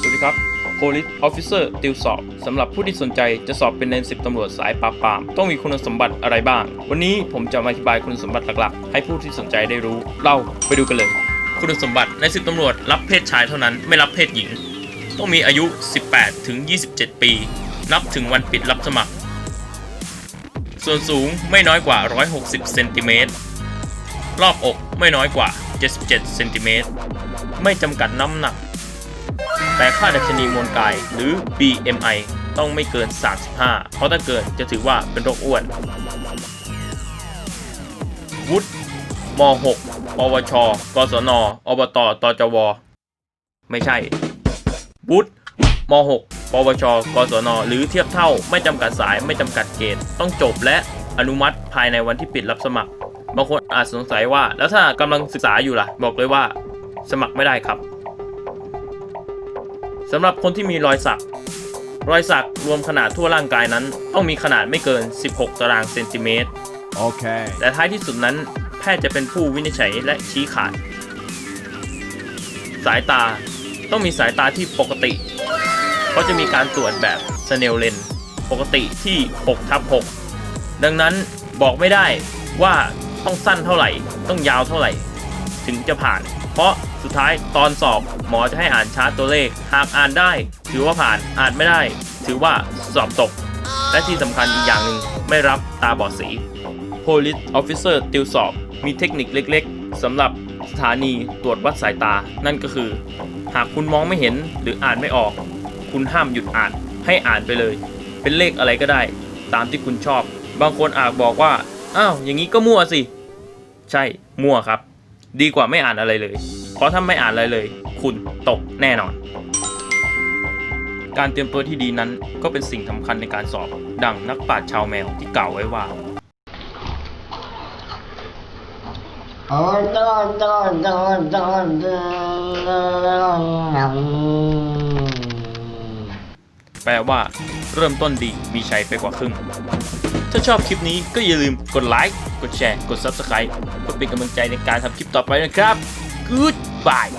สวัสดีครับ Police Officer ติวสอบ สำหรับผู้ที่สนใจจะสอบเป็นในสิบตำรวจสายปราบปราม ต้องมีคุณสมบัติอะไรบ้าง วันนี้ผมจะมาอธิบายคุณสมบัติหลักๆ ให้ผู้ที่สนใจได้รู้ เราไปดูกันเลย คุณสมบัติในสิบตำรวจรับเพศชายเท่านั้นไม่รับเพศหญิง ต้องมีอายุ 18 ถึง 27 ปี นับถึงวันปิดรับสมัคร ส่วนสูงไม่น้อยกว่า 160 เซนติเมตร รอบอกไม่น้อยกว่า 77 เซนติเมตร ไม่จำกัดน้ำหนัก แต่ค่าดัชนีมวลกายหรือ BMI ต้องไม่เกิน 35 เพราะถ้าเกินจะถือว่าเป็นโรคอ้วน วุฒิม .6 ปวช กศน อบต ตจว ไม่ใช่ วุฒิม .6 ปวช กศน หรือเทียบเท่า ไม่จำกัดสาย ไม่จำกัดเกณฑ์ ต้องจบและอนุมัติภายในวันที่ปิดรับสมัคร บางคนอาจสงสัยว่า แล้วถ้ากำลังศึกษาอยู่ล่ะ บอกเลยว่า สมัครไม่ได้ครับ สำหรับคนที่มีรอยสัก รอยสักรวมขนาดทั่วร่างกายนั้น ต้องมีขนาดไม่เกิน 16 ตารางเซนติเมตร Okay. แต่ท้ายที่สุดนั้น แพทย์จะเป็นผู้วินิจฉัยและชี้ขาด สายตาต้องมีสายตาที่ปกติ เพราะจะมีการตรวจแบบสเนลเลนปกติที่6ทับ6ดังนั้นบอกไม่ได้ว่าต้องสั้นเท่าไหร่ ต้องยาวเท่าไหร่ ถึงจะผ่าน เพราะสุดท้ายตอนสอบหมอจะให้อ่านชาร์ตตัวเลข หากอ่านได้ ถือว่าผ่านอ่านไม่ได้ ถือว่าสอบตก และที่สำคัญอีกอย่างหนึ่งไม่รับตาบอดสี Police Officer ติวสอบ มีเทคนิคเล็กๆสำหรับสถานีตรวจวัดสายตา นั่นก็คือ หากคุณมองไม่เห็นหรืออ่านไม่ออก คุณห้ามหยุดอ่านให้อ่านไปเลย เป็นเลขอะไรก็ได้ ตามที่คุณชอบ บางคนอาจบอกว่า อ้าว อย่างนี้ก็มั่วสิ ใช่ มั่วครับ ดีกว่าไม่อ่านอะไรเลย เพราะถ้าไม่อ่านอะไรเลย คุณตกแน่นอน การเตรียมตัวที่ดีนั้นก็เป็นสิ่งสำคัญในการสอบ ดังนักปราชญ์ชาวแมวที่กล่าวไว้ว่า แปลว่า เริ่มต้นดีมีชัยไปกว่าครึ่ง ถ้าชอบคลิปนี้ก็อย่าลืมกดไลค์ กดแชร์ กด Subscribe เพื่อเป็นกำลังใจในการทำคลิปต่อไปนะครับ Goodbye